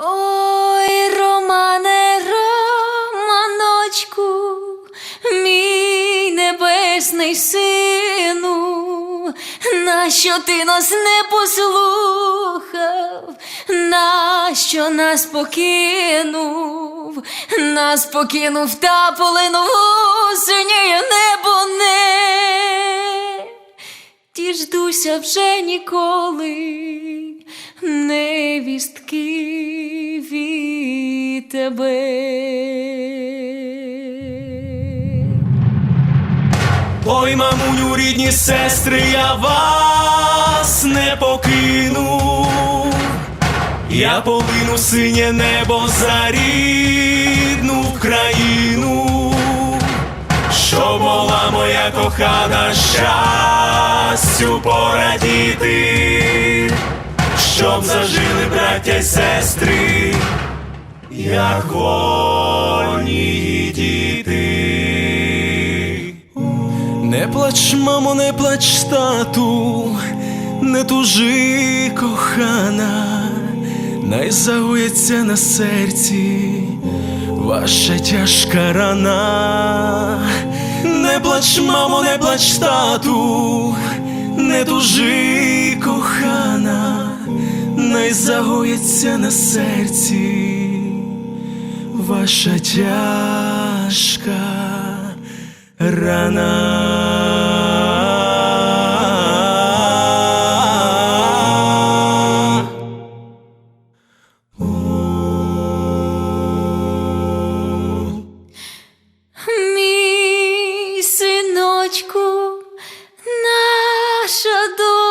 Ой, Романе, Романочку, мій небесний сину, нащо ти нас не послухав, нащо нас покинув, нас покинув та полинув синє небо не діждуся вже ніколи тебе. Ой, мамуню, рідні сестри, я вас не покину. Я полину синє небо за рідну країну, щоб була моя кохана щастю порадіти, щоб зажили браття й сестри, як вольні діти. Не плач, мамо, не плач, тату, не тужи, кохана, най загоїться на серці ваша тяжка рана. Не плач, мамо, не плач, тату, не тужи, кохана, най загоїться на серці ваша тяжка рана. Мій синочку, наша дочка.